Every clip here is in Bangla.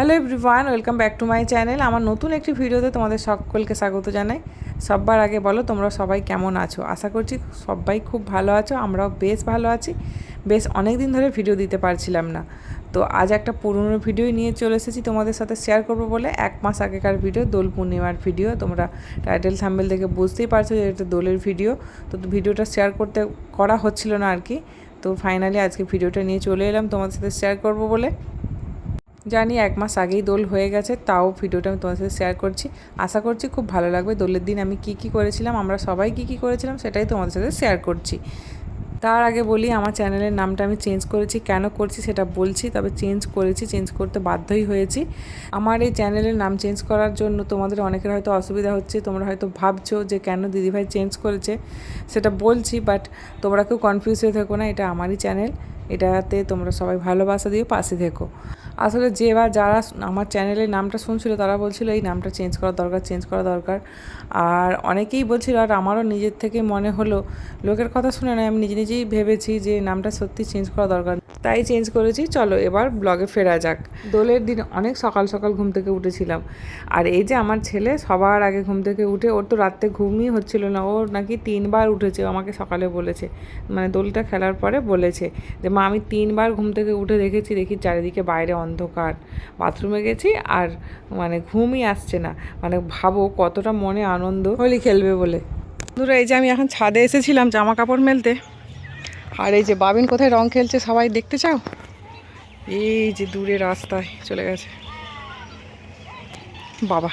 Hello everyone welcome back to my channel আমার নতুন একটি ভিডিওতে তোমাদের সকলকে স্বাগত জানাই। সববার আগে বলো, তোমরা সবাই কেমন আছো? আশা করছি সবাই খুব ভালো আছো, আমরাও বেশ ভালো আছি। বেশ অনেক দিন ধরে ভিডিও দিতে পারছিলাম না। তো আজ একটা পুরনো ভিডিও নিয়ে চলে এসেছি, তোমাদের সাথে শেয়ার করব বলে। এক মাস আগেকার ভিডিও, দোল পূর্ণিমার ভিডিও। তোমরা টাইটেল থাম্বেল দেখে বুঝতেই পারছ যে এটা দোলের ভিডিও। তো ভিডিওটা শেয়ার করতে করা হচ্ছিল না আর কি। তো ফাইনালি আজকে ভিডিওটা নিয়ে চলে এলাম তোমাদের সাথে শেয়ার করব বলে। জানি এক মাস আগেই দোল হয়ে গেছে, তাও ভিডিওটা আমি তোমার সাথে শেয়ার করছি। আশা করছি খুব ভালো লাগবে। দোলের দিন আমি কি কি করেছিলাম, আমরা সবাই কি কি করেছিলাম সেটাই তোমাদের সাথে শেয়ার করছি। তার আগে বলি, আমার চ্যানেলের নামটা আমি চেঞ্জ করেছি। কেন করছি সেটা বলছি, তবে চেঞ্জ করেছি চেঞ্জ করতে বাধ্যই হয়েছি। আমার এই চ্যানেলের নাম চেঞ্জ করার জন্য তোমাদের অনেকের হয়তো অসুবিধা হচ্ছে, তোমরা হয়তো ভাবছ যে কেন দিদিভাই চেঞ্জ করেছে, সেটা বলছি বাট তোমরা কেউ কনফিউজ হয়ে থেকো না, এটা আমারই চ্যানেল এটাতে তোমরা সবাই ভালোবাসা দিয়ে পাশে থেকো। আসলে যে বা যারা আমার চ্যানেলের নামটা শুনছিল তারা বলছিল, এই নামটা চেঞ্জ করা দরকার, চেঞ্জ করা দরকার। আর অনেকেই বলছিল, আর আমারও নিজের থেকে মনে হলো। লোকের কথা শুনে নয় আমি নিজে নিজেই ভেবেছি যে নামটা সত্যি চেঞ্জ করা দরকার। তাই চেঞ্জ করেছি, চলো এবার ব্লগে ফেরা যাক। দোলের দিন অনেক সকাল সকাল ঘুম থেকে উঠেছিলাম। আর এই যে আমার ছেলে সবার আগে ঘুম থেকে উঠে, ওর তো রাত্রে ঘুমই হচ্ছিল না ও নাকি তিনবার উঠেছে আমাকে সকালে বলেছে। মানে দোলটা খেলার পরে বলেছে যে, মা, আমি তিনবার ঘুম থেকে উঠে দেখেছি, দেখি চারিদিকে বাইরে অন্ধকার। বাথরুমে গেছি আর মানে ঘুমই আসছে না। মানে ভাবো কতটা মনে আনন্দ। হোলি খেলবে বলে। বন্ধুরা, এই যে আমি এখন ছাদে এসেছিলাম জামা কাপড় মেলতে। আর এই যে বাবিন কোথায় রং খেলছে সবাই দেখতে চাও? এই যে দূরে রাস্তায় চলে গেছে। বাবা,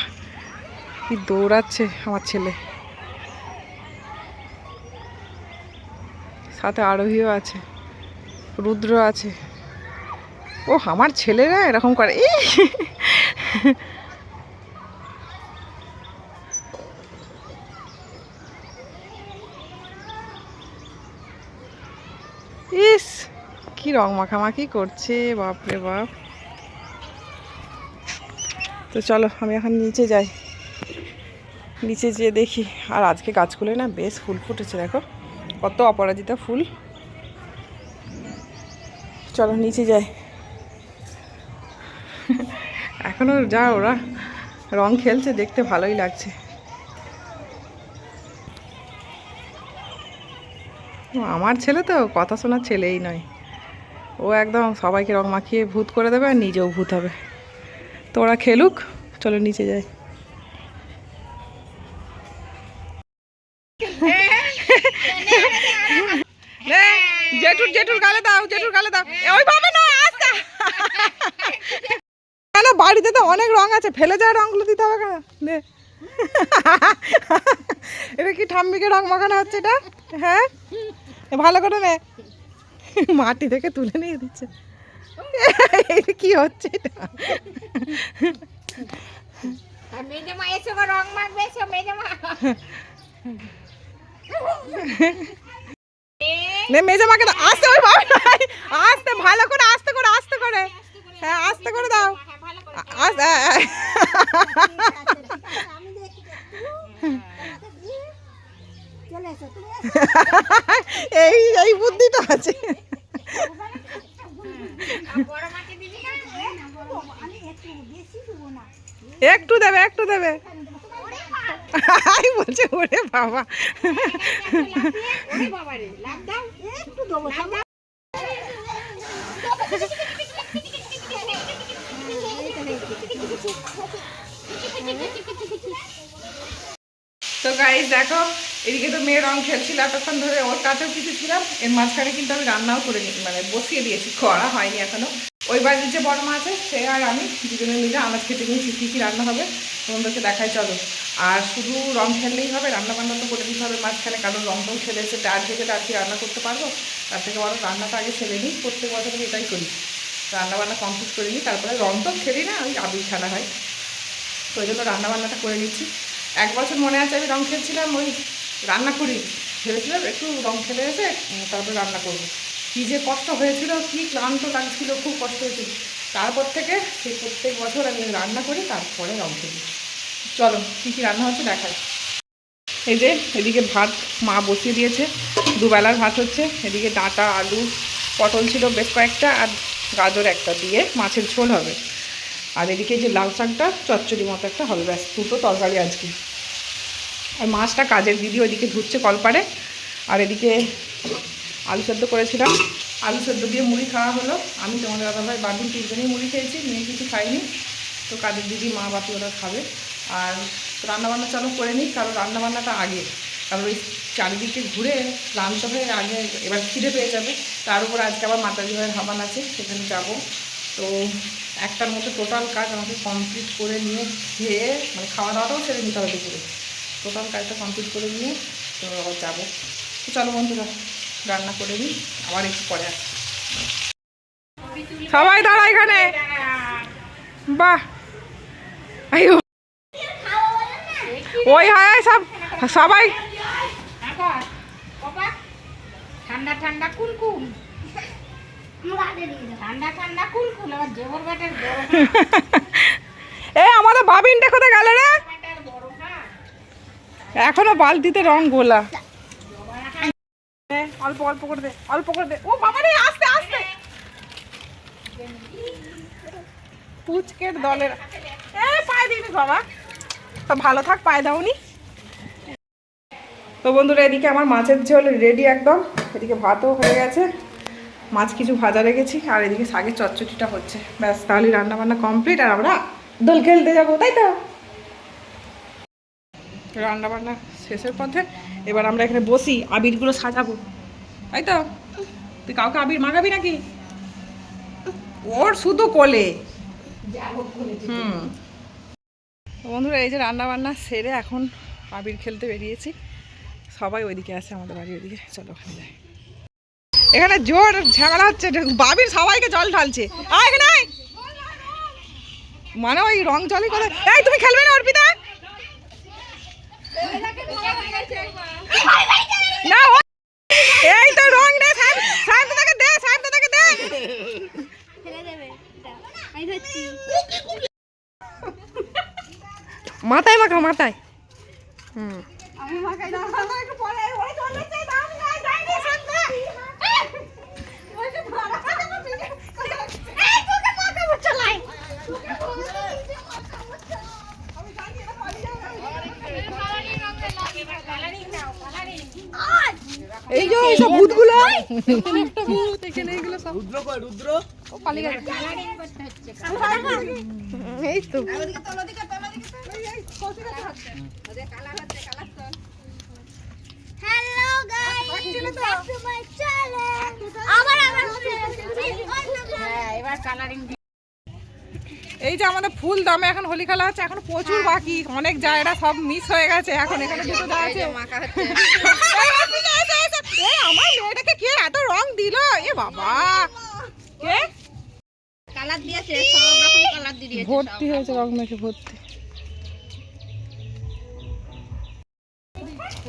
কি দৌড়াচ্ছে আমার ছেলে। সাথে আরোহীও আছে, রুদ্র আছে। ও আমার ছেলেরা এরকম করে। ইস, কি রং মাখামাখি করছে বাপরে বাপ। তো চলো, আমি এখন নিচে যাই। নিচে যেয়ে দেখি। আর আজকে গাছগুলো না বেশ ফুল ফুটেছে, দেখো। কত অপরাজিতা ফুল। চলো, নিচে যাই। এখনও যা ওরা রং খেলছে, দেখতে ভালোই লাগছে। আমার ছেলে তো কথা শোনার ছেলেই নয়। ও একদম সবাইকে রং মাখিয়ে ভূত করে দেবে আর নিজেও ভূত হবে। তো ওরা খেলুক, চলো নিচে যাই। তো অনেক রং আছে ফেলে যাওয়া রঙগুলো দিতে হবে কেন? এটা কি ঠাম্মিকে রং মাখানো হচ্ছে এটা? হ্যাঁ? ভালো করে নে। মাটি থেকে তুলে নিয়ে দিচ্ছে। কি হচ্ছে এটা? মেজমা এসে গো রং মাখবে এসো মেজমা। নে মেজে মাকে আস্তে ওই আস্তে ভালো করে আস্তে করে আস্তে করে। হ্যাঁ আস্তে করে দাও। এই এই বুদ্ধিটা আছে। একটু বেশি দেবো না একটু দেবে। একটু দেবে বলছে ওরে বাবা। ওরে বাবা রে লাভ দাও। একটু দেবো সামনে তো গাইজ দেখো, এদিকে তো মেয়ে রং খেলছিল, এতক্ষণ ধরে ওর কাছেও কিছু ছিলাম, এর মাঝখানে কিন্তু আমি রান্নাও করে নি মানে বসিয়ে দিয়েছি, করা হয়নি এখনও। ওই বাড়ির যে বড় মা আছে, সে আর আমি দুজনে মিলে আনাজ খেতে নিয়েছি কী কী রান্না হবে তোমাদেরকে দেখাই, চলো। আর শুধু রং খেললেই হবে রান্না বান্না তো করে দিতে হবে মাঝখানে, কারণ রংটাও খেলে এসে টার থেকে কি রান্না করতে পারব? তার থেকে বড় রান্নাটা আগে ছেলে নিই, প্রত্যেক বছর আমি এটাই করি। রান্না বান্না কমপ্লিট করে নিই তারপরে রং তো খেলি না, ওই আবির খেলা হয়। তো ওই জন্য রান্নাবান্নাটা করে নিচ্ছি। এক বছর মনে আছে আমি রং খেলছিলাম, ওই রান্না করি। ভেবেছিলাম একটু রং খেলে এসে তারপরে রান্না করব। কী যে কষ্ট হয়েছিল, কী ক্লান্ত লাগছিল, খুব কষ্ট হয়েছিল। তারপর থেকে সেই প্রত্যেক বছর আমি রান্না করি তারপরে রং খেলি। চলো, কী কী রান্না হচ্ছে দেখাই। এই যে, এদিকে ভাত মা বসিয়ে দিয়েছে, দুবেলার ভাত হচ্ছে। এদিকে ডাঁটা, আলু, পটল ছিল বেশ কয়েকটা, আর গাজর একটা দিয়ে মাছের ঝোল হবে। আর এদিকে যে লাল শাকটা, চচ্চড়ি মতো একটা হবে। ব্যাস, দুটো তরকারি আজকে। আর মাছটা কাজের দিদি ওইদিকে ধুচ্ছে কলপারে আর এদিকে আলু সেদ্ধ করেছিলাম। আলু সেদ্ধ দিয়ে মুড়ি খাওয়া হলো। আমি তোমাদের দাদাভাই বাড়ির তিনজনেই মুড়ি খেয়েছি, মেয়ে কিছু খাইনি তো কাজের দিদি, মা, বাপি ওরা খাবে। আর রান্নাবান্না চালু করে নিই, কারণ রান্নাবান্নাটা আগে। কারণ ওই চারিদিকে ঘুরে ক্লান্ত হয়ে আগে এবার খিদে পেয়ে যাবে। তার উপর আজকে আবার মাতাজি ভাইয়ের হাবান আছে, সেখানে যাব। তো একটার মতো টোটাল কাজ আমাকে কমপ্লিট করে নিয়ে খেয়ে মানে খাওয়া দাওয়াটাও ছেড়ে নিতে হবে দুপুরে। টোটাল কাজটা কমপ্লিট করে নিয়ে তো যাব। তো চলো বন্ধুরা, রান্না করে নিই, আবার একটু পরে আসছি। সবাই দাঁড়া এখানে। বাহ! ওই হয়, সব, সবাই ঠান্ডা ঠান্ডা কুলকুল। ঠান্ডা ঠান্ডা কুলকুল আবার জবর এ আমাদের বাবিনটা কোথায় গেল রে? এখনও বালতিতে রং গোলা অল্প অল্প করে দে অল্প করে দে। ও বাবা রে আস্তে আস্তে। পুচকের দলের এ পায়ে দিনি বাবা। তো ভালো থাক পায়ে দাওনি। তো বন্ধুরা এদিকে আমার মাছের ঝোল রেডি একদম। এদিকে ভাতও হয়ে গেছে, মাছ কিছু ভাজা রেখেছি, আর এদিকে শাকের চচ্চড়িটা হচ্ছে। ব্যাস, তাহলে রান্নাবান্না কমপ্লিট আর আমরা দোল খেলতে যাব, তাই তো? রান্নাবান্না শেষের পথে এবার আমরা এখানে বসি, আবিরগুলো সাজাবো, তাই তো? তুই কাউকে আবির মাগাবি নাকি? ওর শুধু কোলে। হুম। বন্ধুরা, এই যে রান্নাবান্না সেরে এখন আবির খেলতে বেরিয়েছি। সবাই ওইদিকে আছে, আমাদের বাড়ি ওইদিকে। চলো, ওখানে যাই। এখানে জোর ঝামেলা হচ্ছে বাবির সবাইকে জল ঢালছে। আয়। মানে ওই রং জলই করে এই, তুমি খেলবে না, অর্পিতা? না এই তো দে দে। মাথায় মাখা, মাথায়। হুম। আমি মাখাই দাও আমার একটু পরে ওই চলে যাচ্ছে দাম না যাইনি শুনতে ওই যে বড় কথা বলছি এই তোকে মাখাবো চলাই এই যে এইসব ভূতগুলো একটা ভূত এখানে এগুলো সব ও পালিয়ে গেছে এই তো। Hello guys back to my channel আবার আবার এবার কালারিং এই যে আমাদের ফুল দামে এখন হোলি খেলা হচ্ছে এখন প্রচুর বাকি। অনেক জায়গা সব মিস হয়ে গেছে এখন এখানে দুটো আছে। এই আমার মেয়েটাকে কে এত রং দিল? এ বাবা। কে? কালার দিয়েছে সব রকম কালার দিয়ে ভর্তি হয়েছে রং মেখে ভর্তি।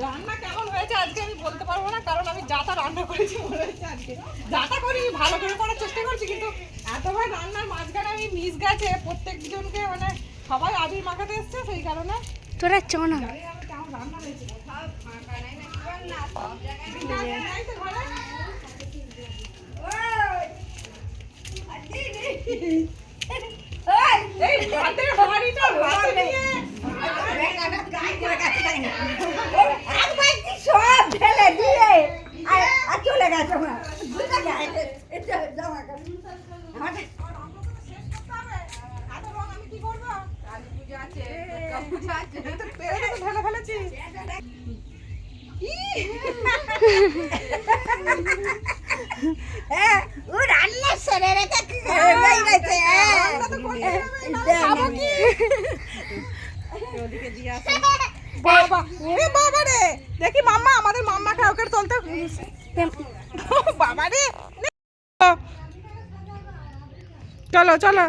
রান্না কেমন হয়েছে আজকে আমি বলতে পারব না কারণ আমি যাতা রান্না করেছি মনে হচ্ছে আজকে। যাতা করি ভালো করে করার চেষ্টা করছি কিন্তু এতবার রান্নার মাঝখানে আমি মিস গেছে প্রত্যেকজনকে মানে সবাই আবির মাখাতে এসছে সেই কারণে তোরা চ না না। এই তো ঘরে। এই ভাতের হাঁড়িটা হাতে নিয়ে সব ঢেলে দিয়ে আর আর চলে গেছে আমার বুঝতে যায় এটা জামা কাপড় আমাদের এত রং আমি কি করব? এই তো পেরে তো ঢেলে ফেলেছি। হ্যাঁ ও রান্না সেরে রেখে? বাবা, বাবা রে। দেখি মাম্মা আমাদের মাম্মাকে ওকে তুলতে বাবা রে চলো চলো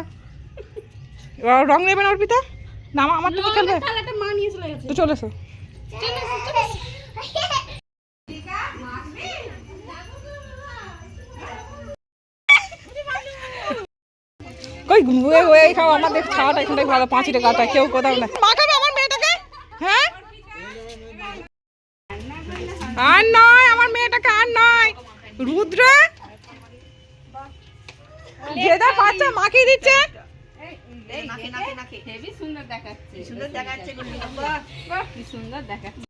র- নেবেন অর্পিতা নামা আমার তো খেলবে তো চলে এসো ওই ওই খাও আমাদের খাওয়াটা এখানটাই ভালো পাঁচিটা কাটা কেউ কোথাও না মাখাবে আমার মেয়েটাকে হ্যাঁ আর নয় আমার মেয়েটাকে আর নয় রুদ্র যে যা বাচ্চা মাখিয়ে দিচ্ছে সুন্দর দেখাচ্ছে সুন্দর দেখাচ্ছে কি সুন্দর দেখাচ্ছে